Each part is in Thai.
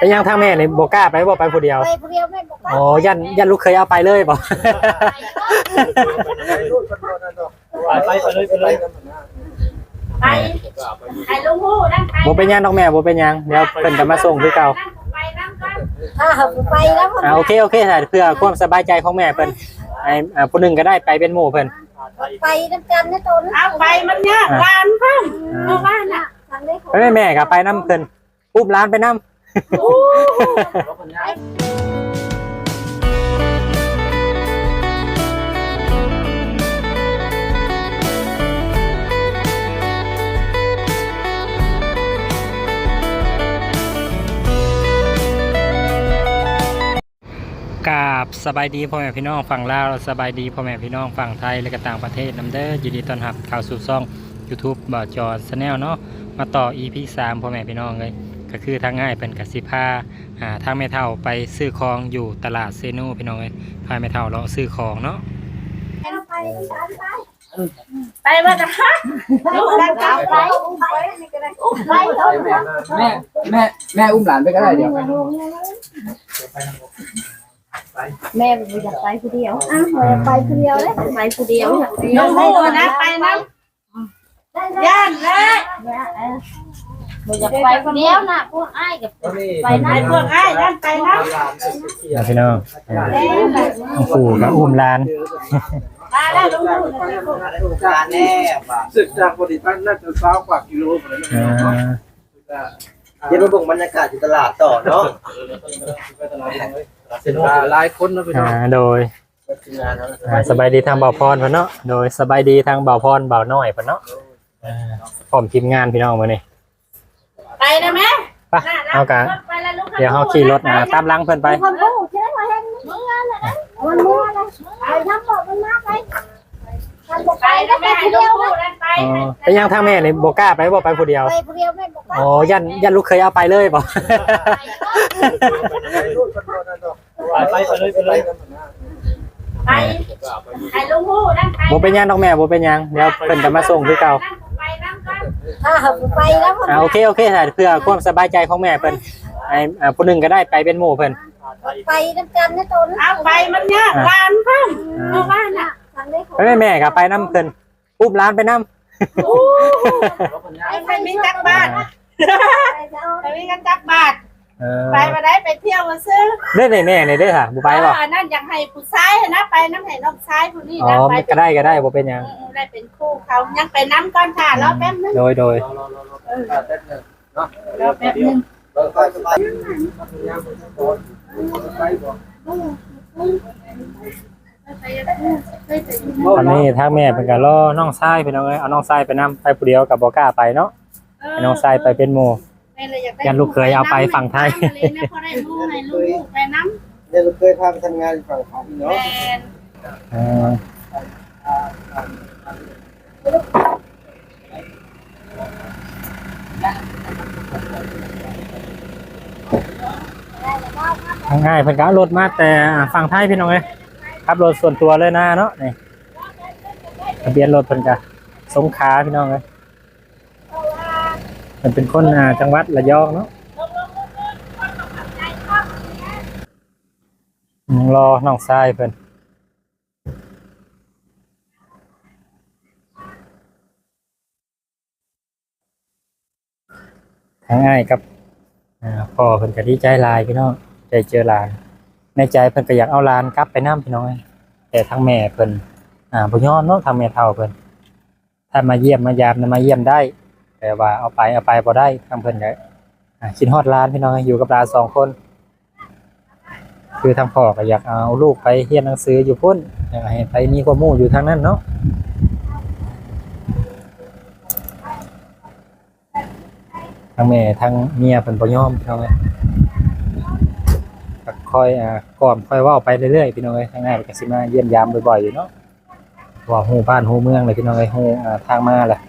แต่ยังทางแม่นี่บ่กล้าไปบ่ไปผู้เดียว ไปผู้เดียวไม่บอกว่าอ๋อ ยันยันลูกเคยเอาไปเลยบ่ ไปไปไปเลยไปเลยไปให้ลุงฮู้นั่งไปบ่เป็นหยังดอกแม่บ่เป็นหยังเดี๋ยวเพิ่นก็มาส่งคือเก่าไปนั่งกันถ้าเขาไปแล้วมันอ่าโอเคโอเคค่ะเพื่อความสบายใจของแม่เพิ่นไอ้อ่าผู้หนึงก็ได้ไปเป็นหมู่เพิ่นไปน้ำกันนะตัวนั้นเอาไปมันยากลานเพิ่มเอาบ้านน่ะทางได้ของไปแม่แม่ก็ไปนํเพิ่นอุ้มร้านไปนํ กราบสบายดีพ่อแม่พี่น้องฝั่งลาวสบายดีพ่อแม่พี่น้องฝั่งไทยและก็ต่างประเทศนํเด้อยินดีต้อนรับเข้าสู่ช่อง YouTube บ่าวจอชาแนลเนาะมาต่อ EP 3พ่อแม่พี่น้องเลย ก็คือทางง่ายเป็นกสิพาอ่าทางแม่เฒ่าไปซื้อของอยู่ตลาดเซนูพี่น้องเลยพาแม่เฒ่าเลาะซื้อของเนาะไปไปไปไปว่าจะฮะลูกกันกันไปไปไปแม่แม่แม่อุ้มหลานไปก็ได้เดี๋ยวแม่อยากไปผู้เดียวอ้าวไปผู้เดียวเลยไปผู้เดียวลุงฮู้นะไปนั่งย่านเลย อยากไปผู้เดียวนะพวกอ้ายกับไปไปนะพวกไอ้นั่นไปนั่งนะพี่น้องอ่าปู่กับอุ้มร้าน มาแล้วลุงฮู้การแน่ป่ะศึกจากปฏิบัติน่าจะเช้ากว่ากิโลเลยอ่าเดี๋ยวมาบ่งบรรยากาศอยู่ตลาดต่อเนาะหลายคนนะพี่น้ออ่างโดยทีมงานเนาะอ่าสบายดีทางบ่าวพรเพิ่นเนาะโดยสบายดีทางบ่าวพรบ่าวน้อยเพิ่นเนาะอ่าพร้อมทีมงานพี่น้องมื้อนี้ ไปนะแม่ไปเอากะเดี๋ยวเฮาขี่รถอ่าตามหลังเพิ่นไปคนรู้ใช่ไหมเห็นมึงอะไรนะมันมัวเลยไปน้ำบอกมันมาไปมันบอกไปไปนะก็ไปแม่ให้ผู้ลุเดีงยวฮู้นะนั่นไปอ๋อแต่ยังทางแม่นี่บ่กล้าไปบ่ไปผู้เดียวไปผู้เดียวไม่บอกว่าอ๋อยันยันลูกเคยเอาไปเลยบ่ไปไปไปเลยไปเลยไปให้ลุงฮู้นั่นไปบ่เป็นหยังดอกแม่บ่เป็นหยังเดี๋ยวเพิ่นก็มาส่งคือเก่าไปนั่งกัน ถ้าเขาไปแล้วมันอ่าโอเคโอเคค่ะเพื่อความสบายใจของแม่เพิ่นไอ้อ่าผู้หนึงก็ได้ไปเป็นหมู่เพิ่นไปน้ำกันนะตัวนั้นเอาไปมันยากลานเพิ่มเอาบ้านน่ะทางได้ของไปแม่แม่ก็ไปนํเพิ่นอุ้มร้านไปนํไปไปมีจักบาทไปแล้วไปมีกันจักบาทเออ ไปมาได้ไปเที่ยวมาซื้อเด้อแม่นี่เด้อค่ะบ่ไปบ่อันนั้นอยากให้ผู้ชายนะไปน้ำให้น้องชายผู้นี้อ๋อนะไปก็ได้ก็ได้บ่เป็นหยังได้เป็นคู่เขายังไปน้ำก้อนถ่านแล้วแป๊บนึงโดยโดยแล้วแป๊บนึงสบายตอนนี้ทางแม่เพิ่นก็รอน้องชายพี่น้องเอ้ยเอาน้องชายไปนํไปผู้เดียวก็บ่กล้าไปเนาะให้น้องชายไปเป็นหมู่ ยันลูกเคยเอาไปฝั่งไทยพอได้ลูกให้ลูกไปน้ำเดี๋ยวเราเคยพาไปทำงานฝั่งไทยเนาะแฟนเออทางง่ายเพิ่นก็เอารถมาแต่ฝั่งไทยพี่น้องเอ้ยขับรถส่วนตัวเลยนะเนาะนี่ทะเบียนรถเพิ่นก็สงขลาพี่น้องเอ้ย เพิ่นเป็นคนอ่าจังหวัดระยองเนาะรอน้องชายเพิ่นทั้งง่ายกับพ่อเพิ่นก็ดีใจลายพี่น้องใจเจอลานในใจเพิ่นก็อยากเอาลานกลับไปนํพี่น้องแต่ทั้งแม่เพิ่นอ่าบ่ยอมเนาะทางแม่เฒ่าเพิ่นถ้ามาเยี่ยมมายามนะมาเยี่ยมได้ แต่ว่าเอาไปเอาไปบ่ได้ทางเพิ่นก็อ่าคิดฮอดหลานพี่น้องอยอยู่กับหลานสองคน คือทางพ่อก็อยากเอาลูกไปเรียนหนังสืออยู่พุ่นอยากให้ไปมีความรู้อยู่ทางนั้นเนาะทั้งแม่ทั้งเมียเพิ่นบ่ยอมพี่น้องเอ้ยค่อยอ่าก่อนค่อยว้าไปเรื่อยๆพี่น้องเอ้ยทางหน้าก็สิมาเยี่ยมยามบ่อยๆอยู่เนาะว่าฮู้บ้านฮู้เมืองเลยพี่น้องเอ้ยฮู้อ่าทางมาแหละ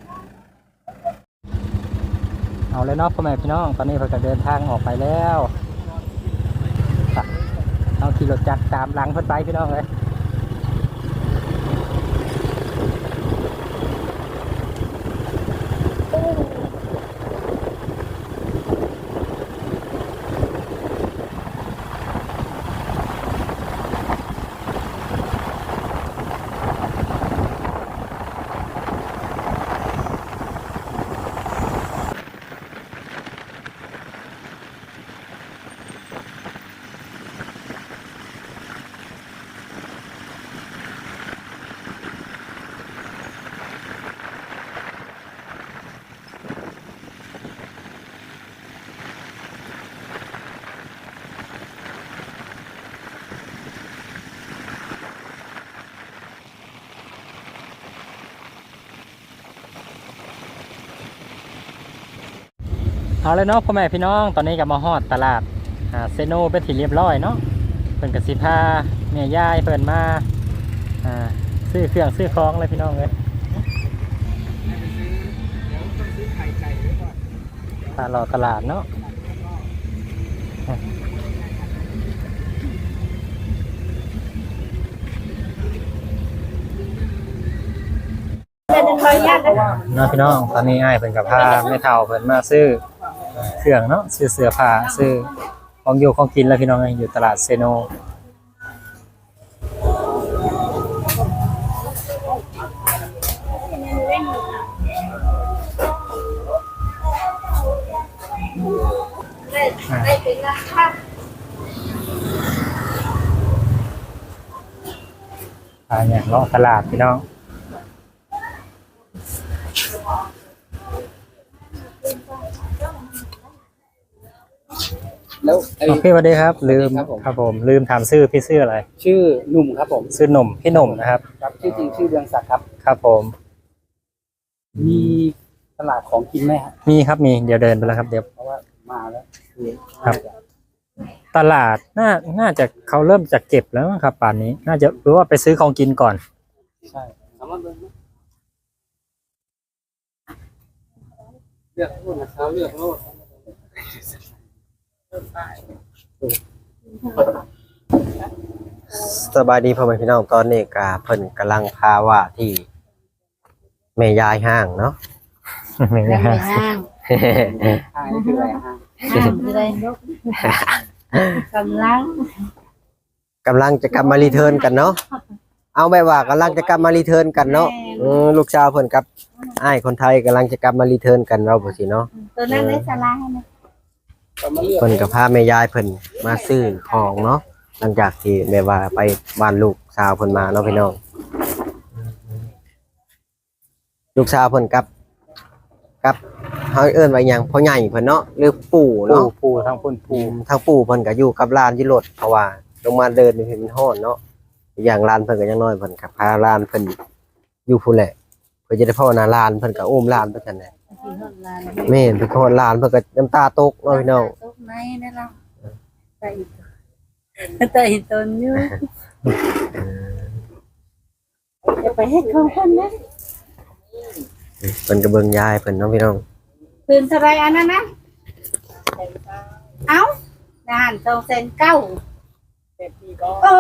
เอาเลยเนาะพ่อแม่พี่น้อง ตอนนี้เพิ่นก็เดินทางออกไปแล้ว เอาขี่รถจักรตามหลังเพื่อนไปพี่น้องเลย เอาเลยเนาะพ่อแม่พี่น้องตอนนี้ก็มาฮอดตลาดอ่าเซโนเป็นที่เรียบร้อยเนาะเพิ่นก็สิพาแม่ยายเพิ่นมาอ่าซื้อเครื่องซื้อของเลยพี่น้องเอ้ยตลาดตลาดเนาะเป็นขออนุญาตนะคะเนาะพี่น้องตอนนี้อ้ายเพิ่นกับพาแม่เฒ่าเพิ่นมาซื้อ เครื่องเนาะซื้อเสื้อผ้าซื้อของอยู่ของกินแล้วพี่น้องอยู่ตลาดเซโนได้เป็นราคาอ่าเนี่ยเลาะตลาดพี่น้อง แล้วไอ้โอเคสวัสดีครับ ลืมครับผม ครับผมลืมถามชื่อพี่ชื่ออะไรชื่อหนุ่มครับผมชื่อหนุ่มพี่หนุ่มนะครับ ครับชื่อจริงชื่อเรืองศักดิ์ครับ ครับผม มีตลาดของกินไหมฮะมีครับมีเดี๋ยวเดินไปแล้วครับเดี๋ยว เพราะว่ามาแล้วคือครับ ตลาดน่าน่าจะเขาเริ่มจะเก็บแล้วมั้งครับป่านนี้ น่าจะหรือว่าไปซื้อของกินก่อน ใช่สามารถเลือกไหมเลือกโน่นนะครับเลือกโน่น สบายดีพ่อแม่พี่น้องตอนนี้ก็เพิ่นกำลังพาว่าที่แม่ยายห้างเนาะไม่ยังง่าไม่ยห้างอ่านี่คืออะไรฮะห้างคืออะไรกำลังกำลังจะกลับมารีเทิร์นกันเนาะเอาแบบว่ากำลังจะกลับมารีเทิร์นกันเนาะเออลูกชาวเพิ่นกับอ้ายคนไทยกำลังจะกลับมารีเทิร์นกันเราบ่สิเนาะตัวนั้นในสลาให้นะก็มา เลือกเพิ่นก็พาแม่ยายเพิ่นมาซื้อของเนาะหลังจากที่แบบว่าไปบ้านลูกสาวเพิ่นมาเนาะพี่น้องลูกสาวเพิ่นกับกับเฮาเอิ้นว่าหยังพ่อใหญ่เพิ่นเนาะหรือปู่ปูเนาะ ปูทั้งพุ่นปูปูทางปู่เพิ่นก็อยู่กับหลานที่รถเพราะว่าลงมาเดินนี่เห็นมันฮ้อนเนาะอีกอย่างหลานเพิ่นก็ยังน้อยเพิ่นก็พาหลานเพิ่นอยู่พุ่นแหละเพิ่นจะได้พ่อหน้าหลานเพิ่นก็อุ้มหลานไปซั่นแหละ ที่ห้องลานแม่นเพิ่นก็ฮอดหลานเพิ่นก็น้ำตาตกเนาะพี่น้องตกในนั่นล่ะใส่แต่อีตนอยู่จะไปให้เขาคนนะเพิ่นก็เบิ่งยายเพิ่นเนาะพี่น้องคืนเท่าไรอันนั้นนะเอ้าด่านสองเซนเก้าโอ้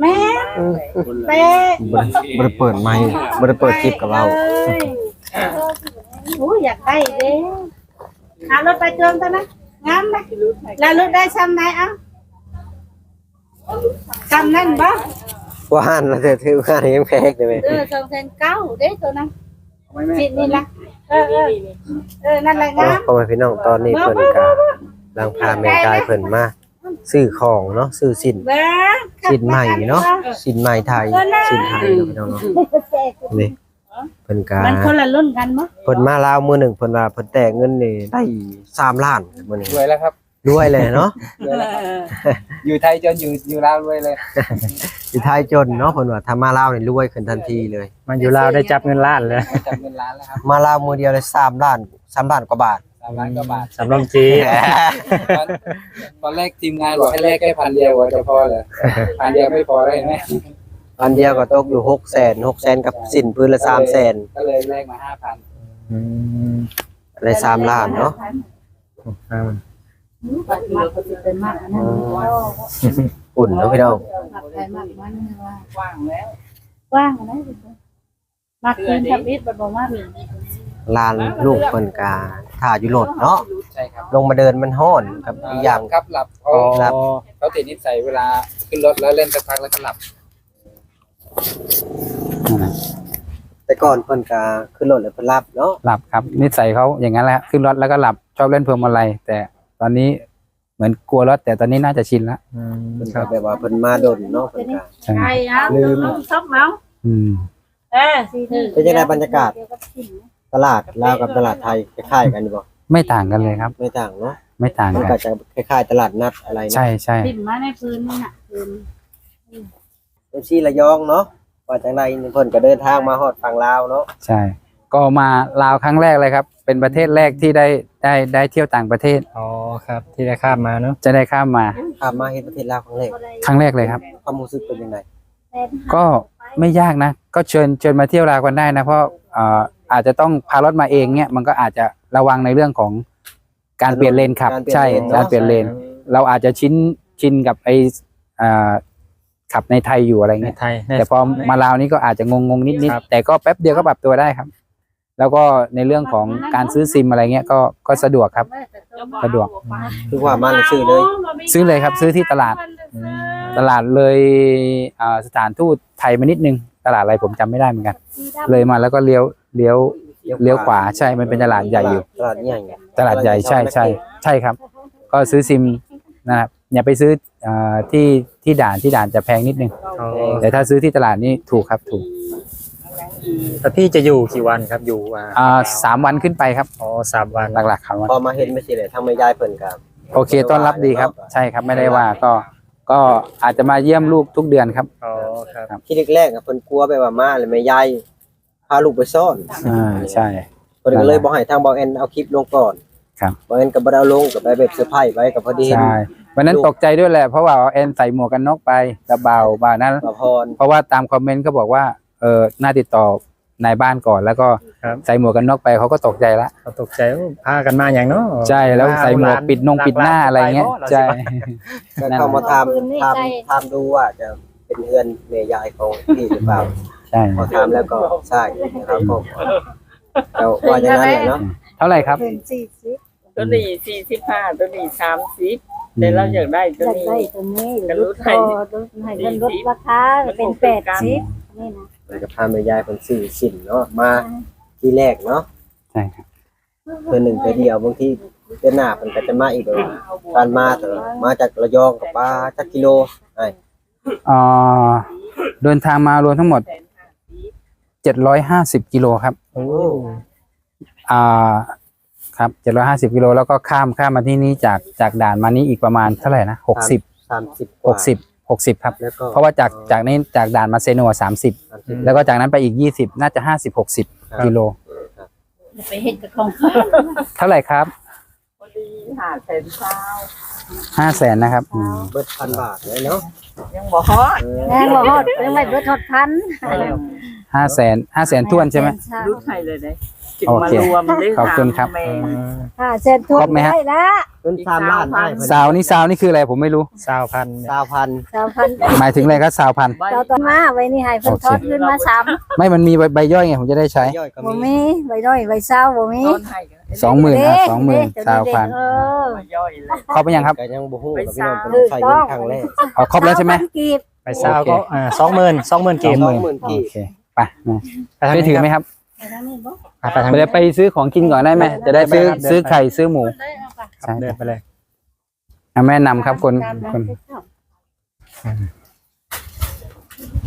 แม่เป๊ะบ่ได้บ่ได้เปิดไมค์บ่ได้เปิดคลิปกับเราโอ้ย อยากได้เด้เอารถไปเติมกันนะงามไหมแล้วรถได้ซ้ำไหนเอ้าซ้ำนั่นบ่ว่าหันแล้วจะถือว่ายังแพงได้ไหมเออสองเซนเก้าเด้ตัวนั้นเอาไว้แม่สินี่ละเออเออเออนั่นแหละงามพ่อแม่พี่น้องตอนนี้เพิ่นก็ลังพาแม่ยายเพิ่นมาซื้อของเนาะซื้อสินเบ้อสินใหม่เนาะสินใหม่ไทยสินไทยเนาะพี่น้องเนาะนี่ เพิ่นก็มันคนละรุ่นกันมั้งเพิ่นมาลาวมื้อหนึงเพิ่นว่าเพิ่นแตกเงินนี่ได้3ล้านมื้อนี้รวยแล้วครับรวยเลยเนาะรวยแล้วครับอยู่ไทยจนอยู่อยู่ลาวรวยเลย อยู่ไทยจนเนาะเพิ่นว่าถ้ามาลาวนี่รวยขึ้นทันทีเลย มันอยู่ลาวได้จับเงินล้านเลยไม่จำเงินล้านแล้วครับมาลาวมื้อเดียวได้3ล้าน3ล้านกว่าบาทสามล้านกว่าบาทสำรองจีตอนตอนแรกทีมงานบอกให้แลกแค่พันเดียวว่าจะพอเหรอพันเดียวไม่พอได้ไหม อันเดียวก็ตกอยู่600,000 600,000กับสินพื้นละ300,000ก็เลยแลกมาห้าพันอืมได้3ล้านเนาะอ่ามากมากก็จะเป็นมากนะอุ่นเนาะพี่น้องมากใครมากมันว่าว่างแล้วว่างนะมากคืนทับอิดบ่บ่มากลานลูกเพิ่นก็ท่าอยู่รถเนาะใช่ครับลงมาเดินมันฮ้อนกับอีกอย่างครับหลับเขาอ๋อครับเขาติดนิสัยเวลาขึ้นรถแล้วเล่นสักพักแล้วก็หลับ แต่ก่อนเพิ่นก็ขึ้นรถแล้วเพิ่นรับเนาะหลับครับ นิสัยเขาอย่างนั้นแหละขึ้นรถแล้วก็หลับชอบเล่นพวงมาลัยแต่ตอนนี้เหมือนกลัวรถแต่ตอนนี้น่าจะชินแล้วอืมเพิ่นคก็รับ แบบว่าเพิ่นมาดนเนาะเพิ่นก็ ใช่ใช่เอาลืมซบเมาอืมเออเป็นจังไดบรรยากาศ ตลาดลาวกับตลาดไทยคล้ายๆกันอยู่บ่ไม่ต่างกันเลยครับ ไม่ต่างเนาะไม่ต่างมันกัก็นจะคล้ายๆตลาดนัดอะไรนะใช่ใช่ติ่มมาใน พื้นนี่น่ะพื้นเป็นซี่ระยองเนาะว่าจังไดเพิ่นก็เดินทางมาฮอดฝั่งลาวเนาะใช่ ก็มาลาวครั้งแรกเลยครับไปเป็นประเทศแรกที่ได้ได้ได้เที่ยวต่างประเทศ อ๋อครับที่ได้ข้ามมาเนาะจะได้ข้ามมาข้ามมาเฮ็ดประเทศลาวครั้งแรกครั้งแรกเลยครับ ความรู้สึกเป็นยังไงก็ไม่ยากนะ ก็เชิญเชิญมาเที่ยวลาวกันได้นะ เพราะเอ่ออาจจะต้องพารถมาเองเนี่ยมันก็อาจจะระวังในเรื่องของการเปลี่ยนเลนขับการเปลี่ยนใช่เลนเนอะการเปลี่ยนเลน เราอาจจะชินชินกับไออ่า ขับในไทยอยู่อะไรในเงี้ยไทยใน แต่พอมาลาวนี่ก็อาจจะงงงๆนิดครับ ๆแต่ก็แป๊บเดียวก็ปรับตัวได้ครับ แล้วก็ในเรื่องของการซื้อซิมอะไรเงี้ยก็ก็สะดวกครับ สะดวก คือว่ามาแล้วซื้อเลย ซื้อเลยครับ ซื้อที่ตลาดตลาดเลยอ่าสถานทูตไทยมานิดนึง ตลาดอะไรผมจำไม่ได้เหมือนกัน เลยมาแล้วก็เลี้ยวเลี้ยวเลี้ยวขวาใช่มันเป็นตลาดใหญ่อยู่ ตลาดใหญ่ตลาดใหญ่ใช่ใช่ใช่ครับ ก็ซื้อซิมนะครับอย่าไปซื้ออ่าที่ ที่ด่านที่ด่านจะแพงนิดนึง อ๋อแต่ถ้าซื้อที่ตลาดนี่ถูกครับถูกแต่พี่จะอยู่กี่วันครับอยู่อ่าอ่าสามวันขึ้นไปครับอ๋อสามวันหลักๆครับพอมาเห็นไม่ใช่เลยทางแม่ยายเพิ่นก็โอเคต้อนรับดีครับ ใช่ครับไม่ได้ว่าก็ก็อาจจะมาเยี่ยมลูกทุกเดือนครับ อ๋อครับที่แรกๆอะเพิ่นกลัวไปว่ามาแล้วแม่ยายพาลูกไปซ่อนอ่าใช่ เพิ่นก็เลยบ่ให้ทางบ่าวแอนเอาคลิปลงก่อนครับบ่าวแอนก็บ่ได้เอาลงก็ไปแบบเซอร์ไพรส์ไว้ก็พอดีเห็น ใช่ วันนั้นลูกตกใจด้วยแหละเพราะว่าแอนใส่หมวกกันน็อกไปกระเบาบ่านั้นบ่าวพร เพราะว่าตามคอมเมนต์ก็บอกว่าเออน่าติดต่อนายบ้านก่อน แล้วก็ครับ ใส่หมวกกันน็อกไปเขาก็ตกใจละเขาตกใจว่าพากันมาอย่างเนาะ ใช่แล้วใส่หมวกปิดนงปิดหน้าอะไรเงี้ยใช่ ก็นั่นเข้ามาถามปืนนี่ถามใจถามดูว่าจะเป็นเฮือนแม่ยายของพี่หรือเปล่า ใช่พอถามแล้วก็ใช่นะครับก็แล้วว่าอย่างนั้นแหละเนาะเท่าไหร่ครับ เป็นสี่สิบตัวนี้สี่สิบห้าตัวนี้สามสิบ แต่เราอยากได้ตัวอยากนี้ ได้ตัวนี้กระลลุดดคให้อลดให้เงินลดราคาเป็นแปดสิบนี่นะแล้วก็พาแม่ยายคนซื้อสินเนาะมาที่แรกเนาะใช่ครับเพื่อนหนึ่งเพื่อเดียวบางทีเดือนหน้ามันก็จะมาอีกแบบว่าการมาแต่ละมาจากระยองกับป้าจักกิโลไอ้อ่าเดินทางมารวมทั้งหมดเจ็ดร้อยห้าสิบกิโลครับโอ้อ่า ครับเจ็ดร้อยห้าสิบกิโลแล้วก็ข้ามข้ามมาที่นี่จากจากด่านมานี้อีกประมาณเท่าไหร่นะหกสิบสามสิบหกสิบหกสิบครับ แล้วก็ เพราะว่าจากจากนี้จากด่านมาเซโนสามสิบสามสิบแล้วก็จากนั้นไปอีกยี่สิบน่าจะห้าสิบหกสิบกิโลไปเห็ดกับของเขาเท่าไหร่ครับพอดีหาแสนเช้าห้าแสนนะครับอืมเบิดพันบาทเลยเนาะยังบ่ฮอดเออแม่บอกฮอดยังไม่เบิดทอดพันห้าแสนห้าแสนท้วนใช่ไหมรุดให้เลยได้ จึงโอมาเครวมได้ขอบคุณครับ แม่ ห้าเซนทวนครบไหมฮะ ได้ละเงินสามล้านได้เพิ่นซาวนี่ซาวนี่คืออะไรผมไม่รู้ สาวพันสามพันสามพันหมายถึงอะไรครับซาวพันเราตอนมาไว้นี่ให้เพิ่นทอดขึ้นมาสามไม่มันมีใบใบย่อยไงผมจะได้ใช้ย่อยก็บ่มี มีใบน้อยใบเศร้าบ่มีต้นให้กันสองหมื่นเด้อะสองหมื่นเด้ซาวพันเออ มาย่อยเลยครบไปยังครับก็ยังบ่ฮู้กับพี่น้องไปเพิ่นสามใช้เงินครั้งแรกอ๋อครบแล้วใช่ไหมสามพันกีบไปสาวก็อ่าสองหมื่นสองหมื่นสกีองบหมื่นสองหมื่นกีบโอเคไปมาไปทางได้นี้ถือไหมครับครับ ไปทางนี้บ่ไปทางเดี๋นี้ยวไปซื้อของกินก่อนได้ไหมจะได้ซื้อได้ครับซื้อไข่ซื้อหมูใช่เดินไปเลยอะแม่นำครับคนคน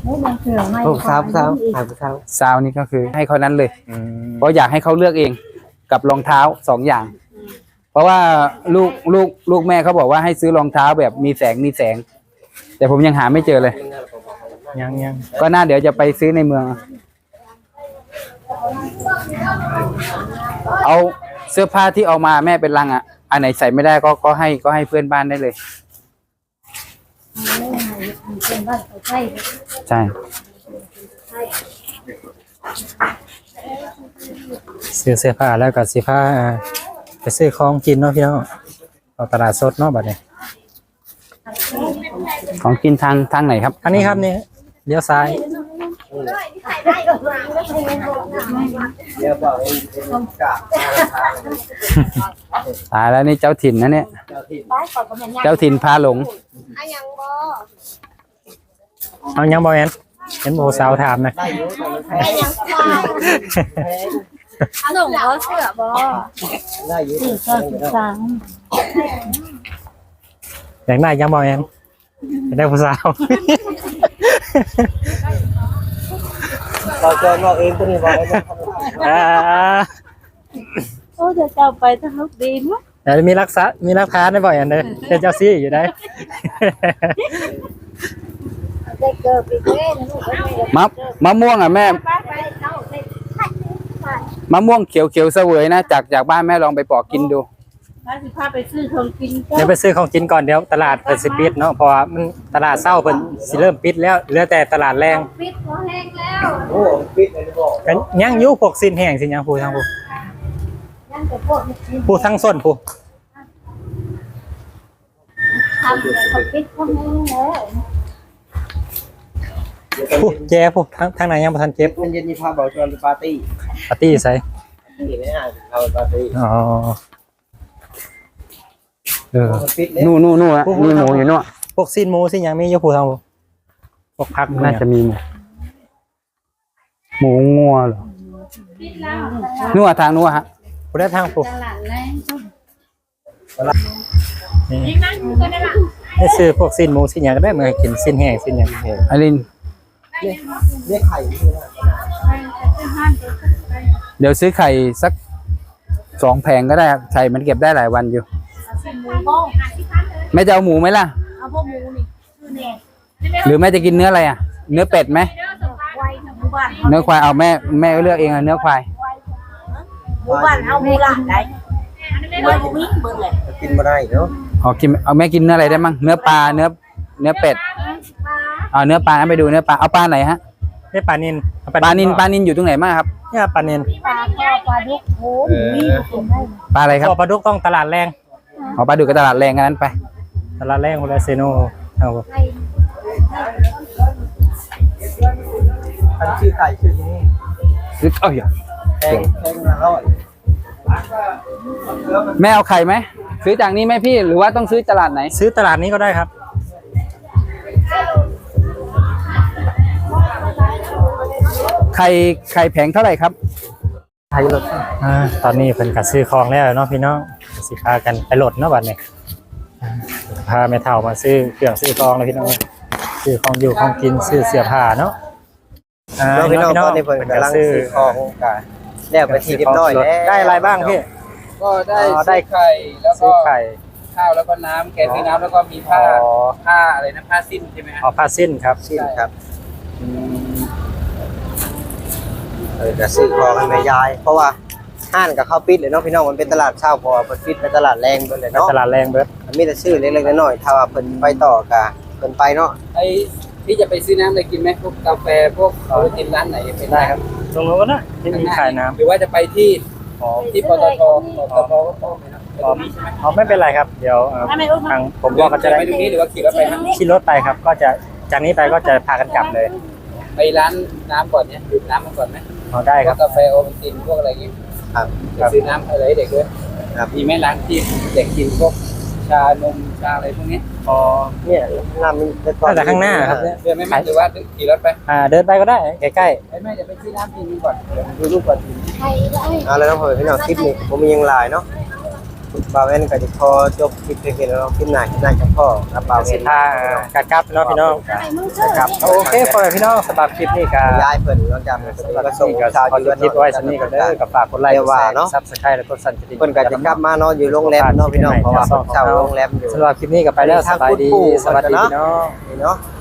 ไม่ยังเถื่อไม่โอ้สาวสาวสาวสาวซาวนี่ก็คือให้เขานั้นเลย อืมเพราะอยากให้เขาเลือกเองกับรองเท้าสองอย่าง เพราะว่าลูกลูกลูกแม่เขาบอกว่าให้ซื้อรองเท้าแบบมีแสงมีแสง แต่ผมยังหาไม่เจอเลย ยังยังก็น่าเดี๋ยวจะไปซื้อในเมือง เอาเสื้อผ้าที่เอามาแม่เป็นลังอะ อันไหนใส่ไม่ได้ก็ก็ให้ก็ให้เพื่อนบ้านได้เลยเป็นบ้านไปใช่ใช่ซื้อเสื้อผ้าแล้วก็สีผ้าอ่าไปซื้อของกินเนาะพี่น้องเอาตลาดสดเนาะบัดนี้ ของกินทางทางไหนครับ อันนี้ครับนี่เลี้ยวซ้าย เดี๋ยวบอกให้เป็นกะตายแล้วนี่เจ้าถิ่นนะเนี่ย เจ้าที่เจ้าถิ่นพาหลง อายังบ่เอายังบอแอนเห็นโบสาวถามนะได้อยู่แต่มันแพอางยังบ่เอาส่งบ่เสื้อบ่ได้อยู่สี่ก็สิบสามอยากได้ยังบอแอนอยากได้ผู้สาว เราเจอเราเองตัวนี้บอกเองอ่าโอ้จะเจ้าไปทางลูกดีมั้ยเดี๋ยวมีรักษามีรักฐานได้บ่แอนเด้อเป็นเจ้าซี่อยู่ได้ ได้เกิดปีเด้นะลูกเอ้ยมะมะม่วงอะแม่ ไปไปเจ้าได้มะม่วงเขียวเขียวๆเสวยนะจากจากบ้านแม่ลองไปปอกกินดู ถ้าสิพาไปซื้อของกินก็เดี๋ยวไปซื้อของกินก่อนเดี๋ยวตลาดเปิดสิปิดเนาะเพราะว่ามันตลาดเศร้าเพิ่นสิเริ่มปิดแล้วเหลือแต่ตลาดแรงปิดหัวแห้งแล้วโอ้ปิดเลยบอกกันยังอยู่พวกสินแห้งสิยังผู้ทางผู้ยังจะพวกนี้กินผู้ทั้งส้นผู้ทำเลยเขาปิดหัวแห้งแล้วผู้แย่ผู้ทั้งทางไหนยังบ่ทันเจ็บมันเย็นนี่พาเบาชวนปาร์ตี้ปาร์ตี้ใส่นี่นะเราปาร์ตี้อ๋อ เออปิดเลยนู่นนู่นนู่นอะมีหมูอยู่นู่นพวกสิ้นหมูสิ้นหยังมีอยู่ผู้ทางผู้พวกผักน่าจะมีหมูหมูงัวเหรอนู่นอะทางนู่นอะฮะผู้ได้ทางผู้ตลาดแรงนี่ได้ซื้อพวกสิ้นหมูสิ้นหยังก็ได้มาให้กินสิ้นแห้งสิ้นหยังแห้งอลิน เรียกไข่นี่นะเดี๋ยวซื้อไข่สักสองแผงก็ได้ครับไข่มันเก็บได้หลายวันอยู่ หมูบ้องแม่จะเอาหมูไหมล่ะ เอาพวกหมูนี่คือเนี่ยหรือแม่จะกินเนื้ออะไรอะ เนื้อเป็ดไหมไว้หมู่บ้านเนื้อควายเอาแม่แม่ก็เลือกเองอะเนื้อควายหมู่บ้านเอาหมูหลานได้เบิดวิ่งเบิดเลยกินมาได้เนาะเอากินเอาแม่กินเนื้ออะไรได้มั่งเนื้อปลาเนื้อเนื้อเป็ดปลาเอาเนื้อปลาเอาไปดูเนื้อปลาเอาปลาไหนฮะได้ปลานินเอปลานินปลานินอยู่ตรงไหนมากครับเนี่ยปลานินปลาก็ปลาดุกโหมีกินได้ปลาอะไรครับพวกปลาดุกต้องตลาดแรง เอาปลาดูกับตลาดแรงกันนั้นไป ตลาดแรงคนละเซโนเอาบ่ไข่ท่านชื่อไข่ชื่อนี้ซื้อเอ้ยแพงแพงมาร้อยแม่เอาไข่ไหมซื้อจากนี้ไหมพี่หรือว่าต้องซื้อตลาดไหน ซื้อตลาดนี้ก็ได้ครับไข่ไข่แผงเท่าไหร่ครับ ไข่รถอ่าตอนนี้เพิ่นก็ซื้อของแล้วเนาะพี่น้องสิพากันไปโหลดเนาะบัดนี้อ่าพาแม่เฒ่ามาซื้อเครื่องซื้อของเลยพี่น้องซื้อของอยู่ของกินซื้อเสื้อผ้าเนาะอ่าเราพี่น้องตอนนี้เพิ่เพิ่นนก็กำลังซื้อซื้อของกันแล้วไปที่เรียบร้อยแล้วได้อะไรบ้างพี่ ก็ได้อ๋อได้ ซื้อไข่แล้วซื้ก็อไข่ ข้าวแล้วก็น้ำแกงมีน้ำแล้วก็มีผ้าอ๋อ ผ้าอะไรนะผ้าสิ้นใช่ไหมฮะ เอาผ้าสิ้นครับ สิ้นครับ เออจะซื้อของให้แม่ยาย เพราะว่าห้านกับข้าวปิดเลยเนาะพี่น้องมันเป็นตลาดเช้าเพอเพิ่นปิดเป็นตลาดแรงเพิ่นเลยไปเนาะตลาดแรงเบิดมันมีแต่ซื้อเล็กๆน้อยๆถ้าว่าเพิ่นไปต่อกะเพิ่นไปเนาะไอ้พี่จะไปซื้อน้ำอะไรกินไหมพวกกาแฟพวกเขากินร้านไหนเป็นได้ครับตรงนู้นก็ได้ที่มีขายน้ำหรือว่าจะไปที่อ๋อที่ปตทปตทก็พอไหมนะอ๋ออ๋อไม่เป็นไรครับ เดี๋ยวเอ่อทางผมว่าก็จะได้ไปตรงนี้หรือว่าขี่รถไปทางขี่รถไปครับ ก็จะจากนี้ไปก็จะพากันกลับเลย ไปร้านน้ำก่อนเนี่ยดื่มน้ำมาก่อนไหม อ๋อได้ครับ กาแฟโอวัลตินพวกอะไรอย่างงี้ครับจะซื้อน้ำอะไรให้เด็กด้วยครับ มีไหมร้านที่เด็กกินพวกชานมชาอะไรพวกนี้อ๋อเนี่ยน้ำมันจะก่อน่าจะข้างหน้าครับเนี่ย เดินไม่ไหมหรือว่าขี่รถไปอ่าเดินไปก็ได้ใกล้ไม่ไม่เดี๋ยวไปซื้อน้ำกินก่อนเดี๋ยวดูรูปก่อนไข่ได้เอาแล้วเนาะเพิ่นพี่น้องคลิปนี้ผมมียังหลายเนาะ บ่าวแว่นก็จะพอจบคลิปเพียงแค่นี้เนาะคลิปหน้าคลิปหน้าจะพ่อครับบ่าวๆแว่สินพาการกลับเนาะพี่น้องไข่มึงซื้อครับโอเคพอแล้วพี่น้องสำหรับคลิปนี้ก็ย้ายเพิ่นหลังจากนั้นสำหรับก็คลิส่งปนี้ก็ชาวขออจยู่บคลิปไว้สำนี้ก็เด้อกับฝากกดไลค์กดแชร์ซับสไครต์และกดสั่นกระดิ่งเพิ่นก็จะกลับมานอนอยู่โรงแรมเนาะพี่น้องเพราะว่าเพิ่นเช่าโรงแรมอยู่สำหรับคลิปนี้ก็ไปแล้วสบายดีสวัสดีพี่น้องนี่เนาะส